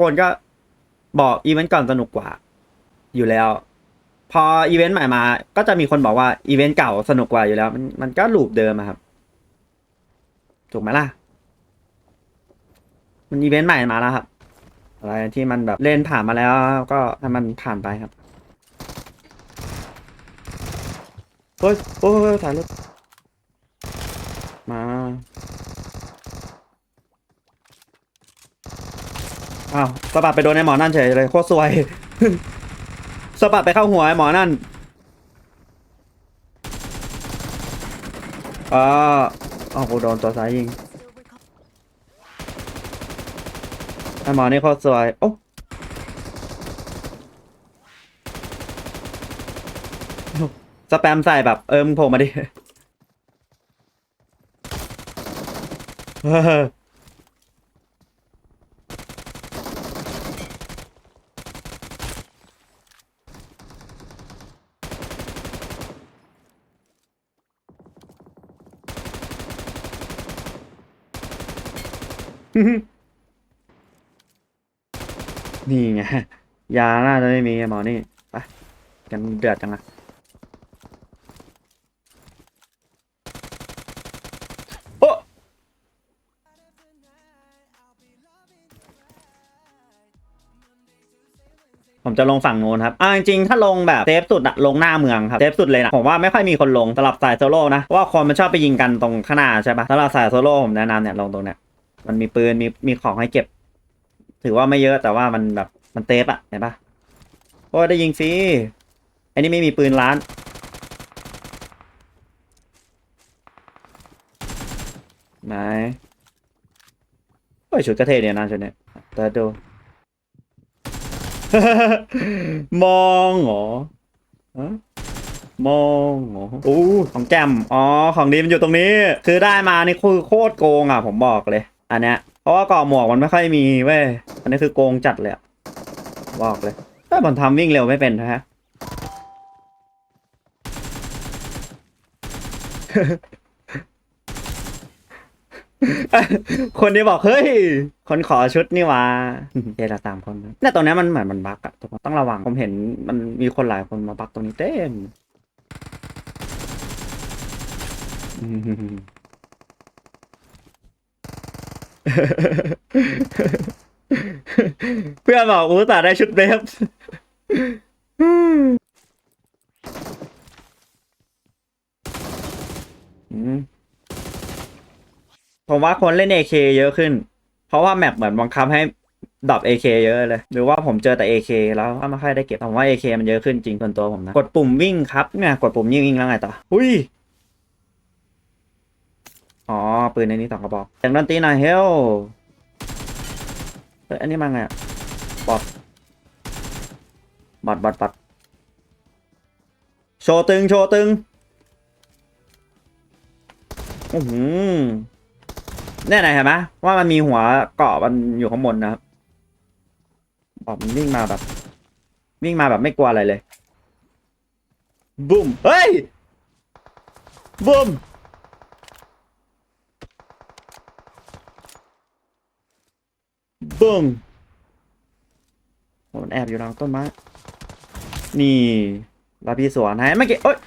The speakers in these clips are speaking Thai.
คนก็บอกอีเวนต์ก่อนสนุกกว่า อยู่แล้ว พออีเวนต์ใหม่มา ก็จะมีคนบอกว่าอีเวนต์เก่าสนุกกว่าอยู่แล้ว มันมันก็ลูปเดิมอะครับ ถูกไหมล่ะ มันอีเวนต์ใหม่มาแล้วครับ อะไรที่มันแบบเล่นผ่านมาแล้วก็ให้มันผ่านไปครับเฮ้ยโอ้ยถ่ายรูปมา อ้าวสะบัดไปโดนไอ้หมอนั่นเฉยเลยโคตรซวยสะบัดไปเข้าหัวไอ้หมอนั่นอ่าอ้าวกูโดนตัวซ้ายยิงไอ้หมอนี่โคตรสวยโอ้สแปมใส่แบบเออมึงโผล่มาดิ นี่ไง ยาน่าจะไม่มีหมอนี่ไปกันเดือดจังอะโอ้ผมจะลงฝั่งโน้นครับอ่าจริงๆ ถ้าลงแบบเซฟสุดอะลงหน้าเมืองครับ เซฟสุดเลยนะ ผมว่าไม่ค่อยมีคนลงสำหรับสายโซโล่นะเพราะว่าคนมันชอบไปยิงกันตรงข้างหน้าใช่ปะสำหรับสายโซโล่ผมแนะนำเนี่ยลงตรงเนี้ย มันมีปืนมีมีของให้เก็บ ถือว่าไม่เยอะแต่ว่ามันแบบมันเซฟอะเห็นปะโอ้ยได้ยิงฟรีอ้นี่ไม่มีปืนล้าน ไหนโอ้ยชุดกระเทยเนี่ยนะชุดเนี้ยเปิดดู มองเหรอฮะมองเหรออู้ของแจมอ๋อ ของดีมันอยู่ตรงนี้ คือได้มานี่คือโคตรโกงอะ ผมบอกเลย อันเนี้ยเพราะว่าเกาะหมวกมันไม่ค่อยมีเว้ยอันนี้คือโกงจัดเลยบอกเลยแต่ผมทำวิ่งเร็วไม่เป็นนะฮะคนนี้บอกเฮ้ย คนขอชุดนี่วะเจละสามคนนะเนี่ตรงนี้มันเหมือนมันบั๊กอะทุกคนต้องระวังผมเห็นมันมีคนหลายคนมาบั๊กตรงนี้เต็ม เพื่อนบอกอุตส่าห์ได้ชุดเบฟผมว่าคนเล่น AK เยอะขึ้น เพราะว่าแมปเหมือนบังคับให้ดรอป AK เยอะเลย หรือว่าผมเจอแต่ AK แล้วก็ไม่ค่อยได้เก็บผมว่า AK มันเยอะขึ้นจริงส่วนตัวผมนะ กดปุ่มวิ่งครับเนี่ยกดปุ่มยิงวิ่งแล้วไงต่อ อุ้ย อ๋อ ปืนในนี้สองกระบอกเสียงดนตรีหน่อยเฮลเฮ้ยอันนี้มาไงอะบอดบอดบอดบอดโชว์ตึง โชว์ตึงอือหือเนี่ยนเห็นไหมว่ามันมีหัวเกาะมันอยู่ข้างบนนะครับบอกมันวิ่งมาแบบ วิ่งมาแบบไม่กลัวอะไรเลยบุ้มเฮ้ยบุ้ม บุ้มมันแอบอยู่หลังต้นไม้ นี่ลาพี่สวนให้เมื่อกี้เอ้ย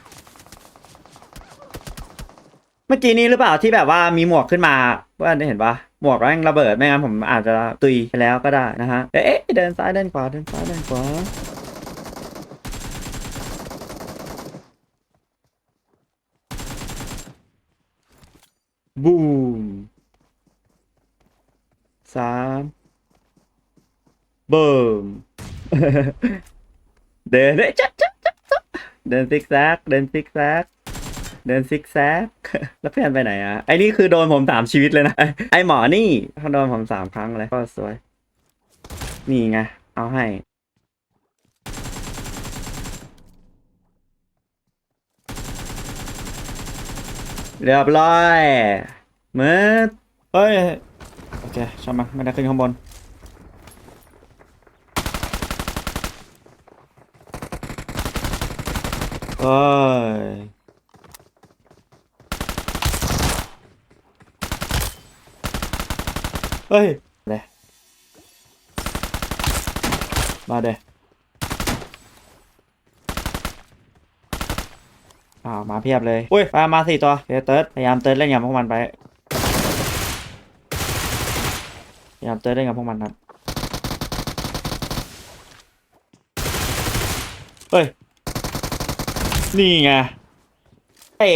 เมื่อกี้นี้หรือเปล่าที่แบบว่ามีหมวกขึ้นมาเพื่อนได้เห็นปะหมวกแม่งระเบิด ไม่งั้นผมอาจจะตุยไปแล้วก็ได้นะฮะ เอ๊ะ เดินซ้ายเดินขวาเดินซ้ายเดินขวาบูมสามเบิ่มเดินเอ้ยจัดจัดจัดจัดเดินซิกแซกเดินซิกแซกเดินซิกแซก แล้วเพื่อนไปไหนอะไอ้นี่คือโดนผมสามชีวิตเลยนะ ไอ้หมอนี่เขาโดนผมสามครั้งเลยก็สวย นี่ไง เอาให้ เรียบร้อยมื่อเฮ้ย โอเคช่างมันไม่ได้ขึ้นข้างบน เอ้ยเฮ้ยเลยมาเด้อ้าวมาเพียบเลย อุ้ยมามาสี่ตัวเฮ้ยเติร์ดพยายามเติร์ดเล่นกับพวกมันไป พยายามเติร์ดเล่นกับพวกมันครับ เฮ้ย นี่ไงเอ๋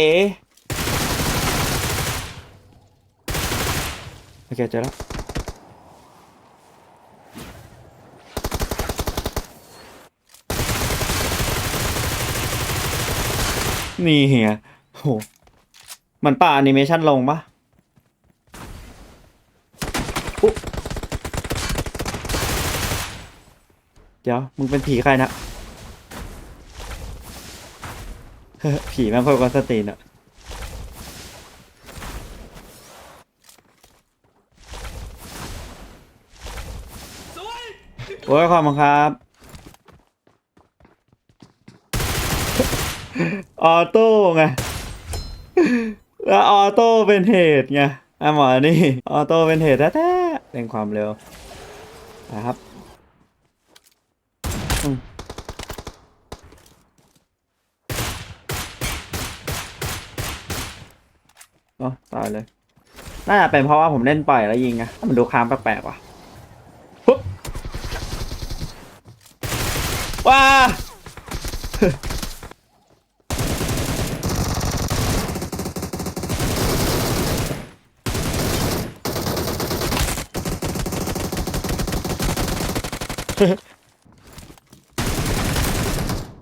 โอเคเจอแล้วนี่เฮียโหมันป่าแอนิเมชันลงปะอุ๊เดี๋ยว มึงเป็นผีใครนะ ผีแม่งโคตรกวนสตีนอะโอ้ยขอบคุณครับออโต้ไงแล้วออโต้เป็นเหตุไงอะหมอนี่ออโต้เป็นเหตุแท้ๆเร่งความเร็วนะครับอืม เนาะตายเลย น่าจะเป็นเพราะว่าผมเล่นปล่อยแล้วยิงไงมันดูค้างแปลกๆว่ะปุ๊บว้า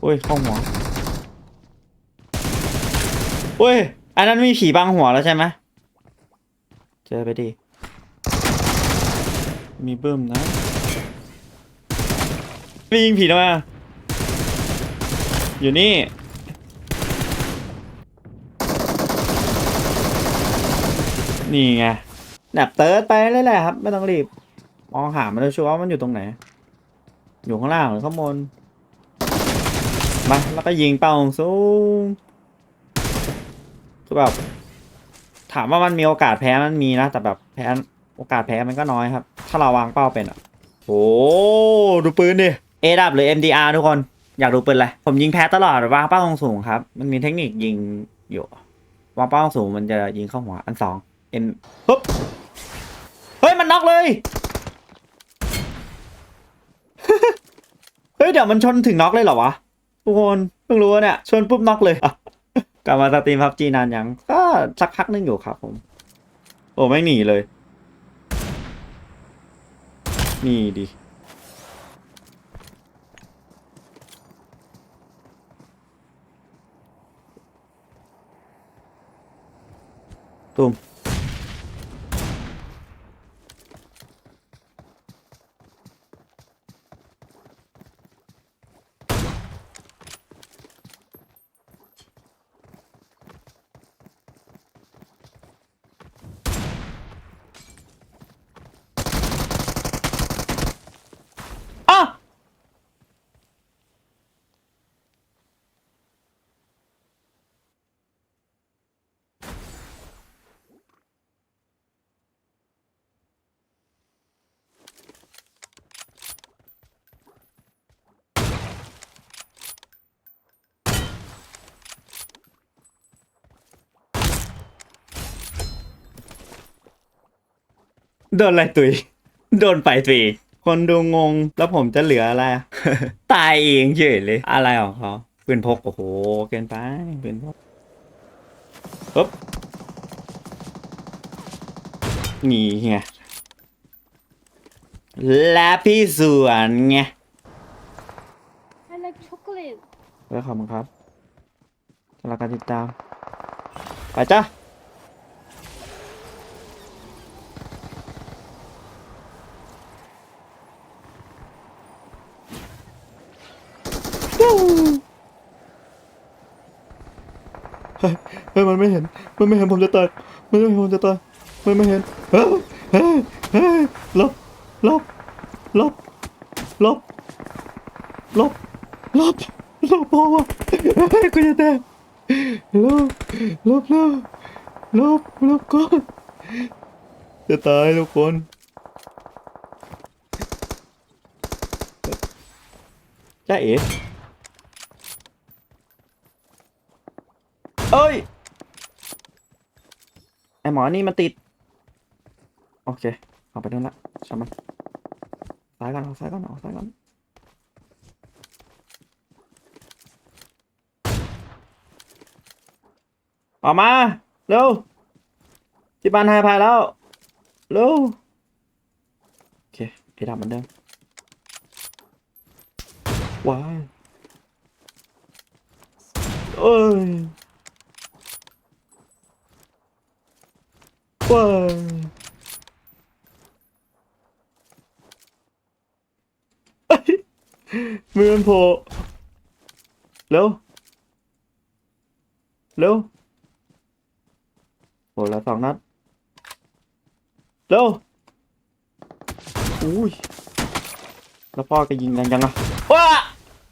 อุ้ยเข้าหัวอุ้ย อันนั้นมีผีบังหัวแล้วใช่ไหมเจอไปดิ มีบึ้มนะไปยิงผีทำไมอะอยู่นี่ นี่ไงแนบเติร์ดไปเลยแหละครับ ไม่ต้องรีบ มองหามันดูชัวร์ว่ามันอยู่ตรงไหน อยู่ข้างล่างหรือข้างบน มา แล้วก็ยิงเป้าสูง คือแบบถามว่ามันมีโอกาสแพ้มันมีนะ แต่แบบแพ้โอกาสแพ้มันก็น้อยครับ ถ้าเราวางเป้าเป็นอะโอ้ดูปืนดิเอดับหรือ MDR ทุกคนอยากดูปืนอะไรผมยิงแพ้ตลอดวางเป้าสูงครับ มันมีเทคนิคยิงอยู่วางเป้าสูงมันจะยิงเข้าหัวอันสองเอ็นปุ๊บเฮ้ยมันน็อกเลยเฮ้ยเดี๋ยวมันชนถึงน็อกเลยเหรอวะทุกคนเพิ่งรู้ว่าเนี่ยชนปุ๊บน็อกเลย กลับมาสตรีมพับจีนานยังก็สักพักนึงอยู่ครับผม โอ้ไม่หนีเลยหนีดิตุ้มอ้า โดนอะไรตุย โดนไปตุย คนดูงงแล้วผมจะเหลืออะไรอะตายเองเฉยเลย อะไรของเขาปืนพก โอ้โห เกินไปปืนพกปุ๊บนี่ไงและพี่สวนไง I like chocolate. เพื่อขอบคุณครับสำหรับการติดตาม ไปจ้ะ เฮ้ยมันไม่เห็น มันไม่เห็นผมจะตายมันไม่เห็นผมจะตายมันไม่เห็นเฮ้ยเฮ้ยเฮ้ยลบลบลบลบลบลบลบพอวะเฮ้ยกูจะแตกหลบลบลบลบลบก่อนจะตายทุกคนจ้าเอ๋เอ้ย ไอห มอนี่มันติด โอเคเอาไปนู่นละช่างมันซ้ายก่อนเอาซ้ายก่อนเอาซ้ายก่อนออกมาเร็วที่บ้านไฮพายแล้วเร็วโอเคเอดับเหมือนเดิมว้าเอ้ย ว้ายเอ้ยมือมันโผล่เร็วเร็วโหแล้วสองนัดเร็วอุ้ยแล้วพ่อก็ยิงกันยังอะว้า